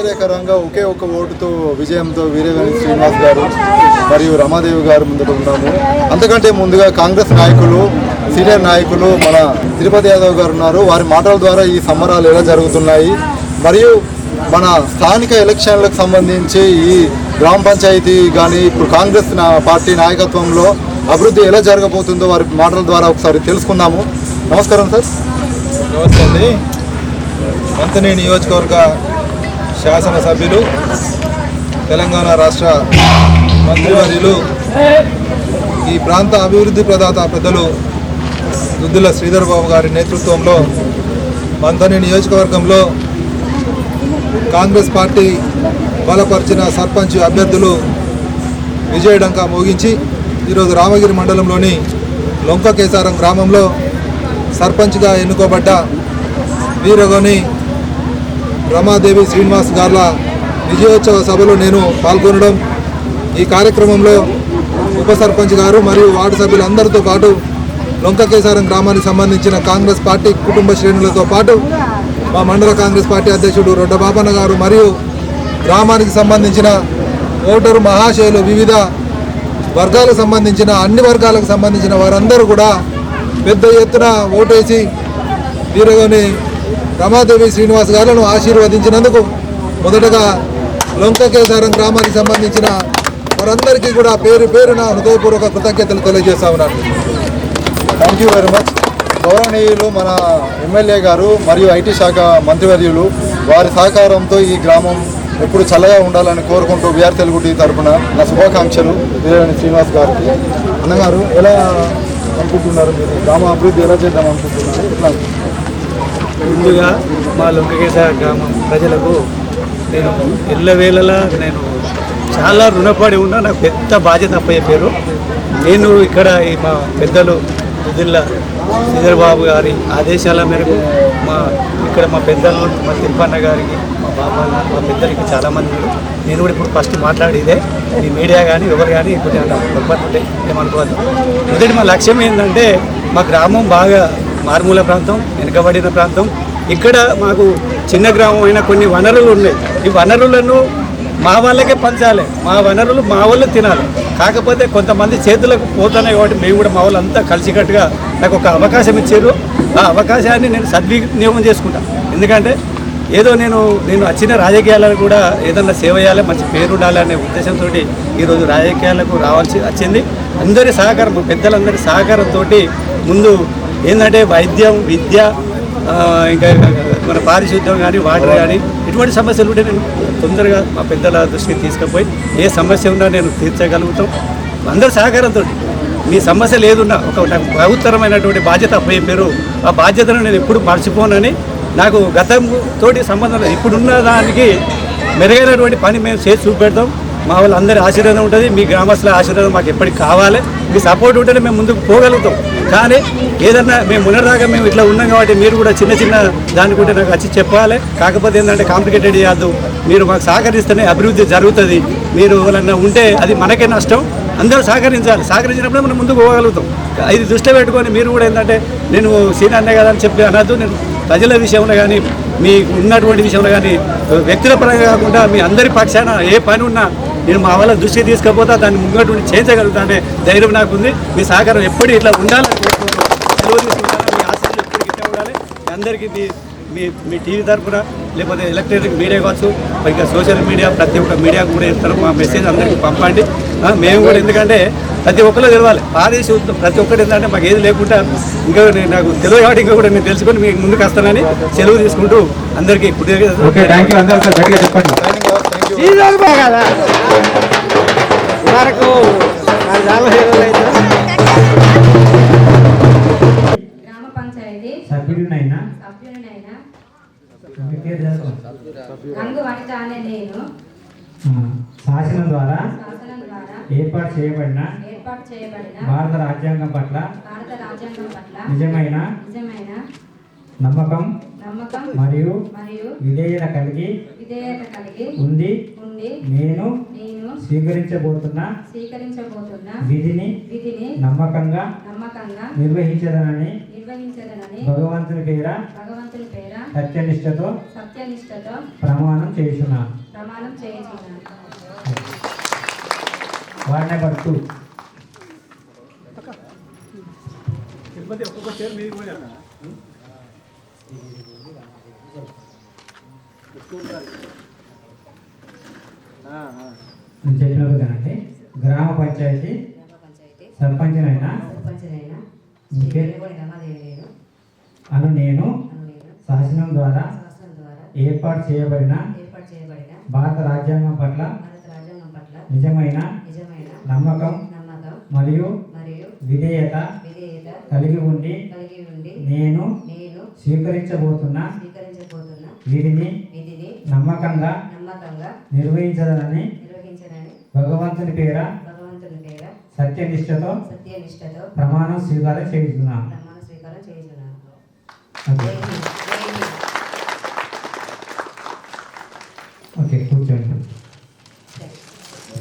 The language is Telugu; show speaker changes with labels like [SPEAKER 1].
[SPEAKER 1] ఆశ్చర్యకరంగా ఒకే ఒక ఓటుతో విజయంతో వీరవేణి శ్రీనివాస్ గారు మరియు రమాదేవి గారు ముందుకు ఉన్నాము. అంతకంటే ముందుగా కాంగ్రెస్ నాయకులు సీనియర్ నాయకులు మన తిరుపతి యాదవ్ గారు ఉన్నారు. వారి మాటల ద్వారా ఈ సంబరాలు ఎలా జరుగుతున్నాయి? మరియు మన స్థానిక ఎలక్షన్లకు సంబంధించి ఈ గ్రామ పంచాయతీ కానీ ఇప్పుడు కాంగ్రెస్ నా- పార్టీ నాయకత్వంలో అభివృద్ధి ఎలా జరగబోతుందో వారి మాటల ద్వారా ఒకసారి తెలుసుకుందాము. నమస్కారం సార్.
[SPEAKER 2] నమస్తే అండి. మంతని నియోజకవర్గ శాసనసభ్యులు తెలంగాణ రాష్ట్ర మంత్రివర్యులు ఈ ప్రాంత అభివృద్ధి ప్రదాత పెద్దలు దుద్దుల శ్రీధర్ బాబు గారి నేతృత్వంలో మంతని నియోజకవర్గంలో కాంగ్రెస్ పార్టీ బలపరిచిన సర్పంచ్ అభ్యర్థులు విజయడంక మోగించి ఈరోజు రామగిరి మండలంలోని లొంక కేసారం గ్రామంలో సర్పంచ్గా ఎన్నుకోబడ్డ వీరగోని రమాదేవి శ్రీనివాస్ గార్ల విజయోత్సవ సభలో నేను పాల్గొనడం ఈ కార్యక్రమంలో ఉప సర్పంచ్ గారు మరియు వార్డు సభ్యులందరితో పాటు లొంకకేసారం గ్రామానికి సంబంధించిన కాంగ్రెస్ పార్టీ కుటుంబ శ్రేణులతో పాటు మా మండల కాంగ్రెస్ పార్టీ అధ్యక్షుడు రొడ్డబాపన్న గారు మరియు గ్రామానికి సంబంధించిన ఓటరు మహాశయులు వివిధ వర్గాలకు సంబంధించిన అన్ని వర్గాలకు సంబంధించిన వారందరూ కూడా పెద్ద ఎత్తున ఓటేసి వీరగోని రమాదేవి శ్రీనివాస్ గారులను ఆశీర్వదించినందుకు మొదటగా లొంకకేసారం గ్రామానికి సంబంధించిన వారందరికీ కూడా పేరు పేరున హృదయపూర్వక కృతజ్ఞతలు తెలియజేస్తా ఉన్నాను.
[SPEAKER 1] థ్యాంక్ యూ వెరీ మచ్ గౌరవనీయులు మన ఎమ్మెల్యే గారు మరియు ఐటీ శాఖ మంత్రివర్యులు వారి సహకారంతో ఈ గ్రామం ఎప్పుడు చల్లగా ఉండాలని కోరుకుంటూ విఆర్ తెలుగు టీ తరఫున నా శుభాకాంక్షలు వీరేణి శ్రీనివాస్ గారికి. అన్నగారు ఎలా అనుకుంటున్నారు మీరు? గ్రామ అభివృద్ధి ఎలా చేద్దాం అనుకుంటున్నారు?
[SPEAKER 3] ముందుగా మా లొంకకేశ గ్రామం ప్రజలకు నేను ఎల్లవేళలా నేను చాలా రుణపడి ఉన్నా. నాకు పెద్ద బాధ్యత అప్పయ్యారు నేను ఇక్కడ ఈ మా పెద్దలు దుద్దిల్ల శ్రీధర్బాబు గారి ఆదేశాల మేరకు మా ఇక్కడ మా పెద్దలు మా తిరుపన్న గారికి మా బాబా మా పెద్దలకి చాలామంది నేను కూడా ఇప్పుడు ఫస్ట్ మాట్లాడేదే ఈ మీడియా కానీ ఎవరు కానీ ఇప్పుడు పొరపాటు ఉంటే ఏమనుకోవద్దు. మొదటి మా లక్ష్యం ఏంటంటే మా గ్రామం బాగా మారుమూల ప్రాంతం వెనుకబడిన ప్రాంతం. ఇక్కడ మాకు చిన్న గ్రామం అయినా కొన్ని వనరులు ఉన్నాయి. ఈ వనరులను మా వాళ్ళకే పంచాలి. మా వనరులు మా వాళ్ళు తినాలి. కాకపోతే కొంతమంది చేతులకు పోతున్నాయి కాబట్టి మేము కూడా మా వాళ్ళంతా కలిసికట్టుగా నాకు ఒక అవకాశం ఇచ్చారు. ఆ అవకాశాన్ని నేను సద్వినియోగం చేసుకుంటా. ఎందుకంటే ఏదో నేను నేను వచ్చిన రాజకీయాలను కూడా ఏదన్నా సేవ చేయాలి మంచి పేరు ఉండాలి అనే ఉద్దేశంతో ఈరోజు రాజకీయాలకు రావాల్సి వచ్చింది. అందరి సహకారం పెద్దలందరి సహకారంతో ముందు ఏంటంటే వైద్యం విద్య ఇంకా మన పారిశుద్ధ్యం కానీ వాటర్ కానీ ఇటువంటి సమస్యలు ఉంటే నేను తొందరగా మా పెద్దల దృష్టికి తీసుకుపోయి ఏ సమస్య ఉన్నా నేను తీర్చగలుగుతాం. అందరి సహకారంతో మీ సమస్య లేదున్నా ఒక నాకు బహుత్తరమైనటువంటి బాధ్యత పేరు. ఆ బాధ్యతను నేను ఎప్పుడు మర్చిపోనని నాకు గతం తోటి సంబంధం లేదు. ఇప్పుడున్న దానికి మెరుగైనటువంటి పని మేము చేసి చూపెడతాం. మా వాళ్ళందరి ఆశీర్వాదం ఉంటుంది. మీ గ్రామస్తుల ఆశీర్వాదం మాకు ఎప్పటికి కావాలి. మీ సపోర్ట్ ఉంటేనే మేము ముందుకు పోగలుగుతాం. కానీ ఏదన్నా మేము ఉన్నదాకా మేము ఇట్లా ఉన్నాం కాబట్టి మీరు కూడా చిన్న చిన్న దాన్ని నాకు వచ్చి చెప్పాలి. కాకపోతే ఏంటంటే కాంప్లికేటెడ్ చేయద్దు. మీరు మాకు సహకరిస్తేనే అభివృద్ధి జరుగుతుంది. మీరు ఎవరన్నా ఉంటే అది మనకే నష్టం. అందరూ సహకరించాలి. సహకరించినప్పుడే మనం ముందుకు పోగలుగుతాం. ఇది దృష్టిలో పెట్టుకొని మీరు కూడా ఏంటంటే నేను సీనియర్నే కదా అని చెప్పి అనద్దు. నేను ప్రజల విషయంలో కానీ మీ ఉన్నటువంటి విషయంలో కానీ వ్యక్తుల పరంగా కాకుండా మీ అందరి పక్షాన ఏ పని ఉన్నా నేను మా వాళ్ళ దృష్టికి తీసుకపోతా దాన్ని ముంగటువంటి చేయించగలుగుతా అనే ధైర్యం నాకు ఉంది మీ సహకారం ఎప్పుడు ఇట్లా ఉండాలని కోరుకుంటున్నాను. మీ ఆశీస్సులు ఎప్పటికీ ఇట్లా ఉండాలి. అందరికీ మీ మీ మీ టీవీ తరఫున లేకపోతే ఎలక్ట్రానిక్ మీడియా కావచ్చు ఇంకా సోషల్ మీడియా ప్రతి ఒక్క మీడియా కూడా ఇస్తారు మా మెసేజ్ అందరికీ పంపండి. మేము కూడా ఎందుకంటే ప్రతి ఒక్కరు తెలవాలి. ఆదేశం ప్రతి ఒక్కటి ఏంటంటే మాకు ఏది లేకుండా ఇంకా నేను నాకు తెలియదు కాబట్టి ఇంకా కూడా నేను తెలుసుకొని మీకు ముందుకు వస్తానని సెలవు తీసుకుంటూ అందరికీ కృతజ్ఞతలు. వరకు
[SPEAKER 4] గ్రామ పంచాయతీ
[SPEAKER 5] సభ్యుడినైనా?
[SPEAKER 4] సభ్యునినైనా
[SPEAKER 5] మీ పేరు చదవండి.
[SPEAKER 4] రంగు వనిత అనే నేను.
[SPEAKER 5] ఆ, శాసనం ద్వారా
[SPEAKER 4] శాసనం ద్వారా
[SPEAKER 5] ఏర్పాటు చేయబడిన
[SPEAKER 4] ఏర్పాటు చేయబడిన
[SPEAKER 5] భారత రాజ్యాంగం పట్ల
[SPEAKER 4] భారత రాజ్యాంగం పట్ల
[SPEAKER 5] నిజమైన
[SPEAKER 4] నిజమైన
[SPEAKER 5] నమ్మకం
[SPEAKER 4] నమ్మకం
[SPEAKER 5] మరియు
[SPEAKER 4] మరియు
[SPEAKER 5] విధేయత కలిగి
[SPEAKER 4] విధేయత కలిగి
[SPEAKER 5] ఉంది
[SPEAKER 4] ఉండి
[SPEAKER 5] నేను
[SPEAKER 4] నేను
[SPEAKER 5] స్వీకరించబోతున్న
[SPEAKER 4] స్వీకరించబోతున్న
[SPEAKER 5] విధిని
[SPEAKER 4] విధిని
[SPEAKER 5] నమ్మకంగా
[SPEAKER 4] నమ్మకంగా
[SPEAKER 5] నిర్వహించదనని
[SPEAKER 4] నిర్వహించదనని
[SPEAKER 5] భగవంతుని పేర
[SPEAKER 4] భగవంతుని పేర
[SPEAKER 5] సత్యనిష్టతో
[SPEAKER 4] సత్యనిష్టతో
[SPEAKER 5] ప్రమాణం చేయుచున్నా
[SPEAKER 4] ప్రమాణం చేయించున్నాను
[SPEAKER 5] వార్డ్ నెంబర్ టూ
[SPEAKER 3] తిరుపతి ఒక్కొక్క చైర్ మీది కూడా
[SPEAKER 5] చెప్పినట్టుగానండి గ్రామ పంచాయతీ సర్పంచ్నైనా అను నేను శాసనం ద్వారా ఏర్పాటు చేయబడిన భారత రాజ్యాంగం పట్ల
[SPEAKER 4] భారత రాజ్యాంగం పట్ల
[SPEAKER 5] నిజమైన
[SPEAKER 4] నిజమైన
[SPEAKER 5] నమ్మకం మరియు విధేయత కలిగి ఉండి నేను స్వీకరించబోతున్న.
[SPEAKER 4] స్వీకరించబోతున్న.
[SPEAKER 5] వీరిని
[SPEAKER 4] విధిని
[SPEAKER 5] నమ్మకంగా
[SPEAKER 4] నమ్మకంగా
[SPEAKER 5] నిర్వహించదనని
[SPEAKER 4] నిర్వహించనని
[SPEAKER 5] భగవంతుని పేర
[SPEAKER 4] భగవంతుని పేర
[SPEAKER 5] సత్యనిష్టతో
[SPEAKER 4] సత్యనిష్టతో
[SPEAKER 5] ప్రమాణం స్వీకారం
[SPEAKER 4] ప్రమాణ స్వీకారం చేయుచున్నాను.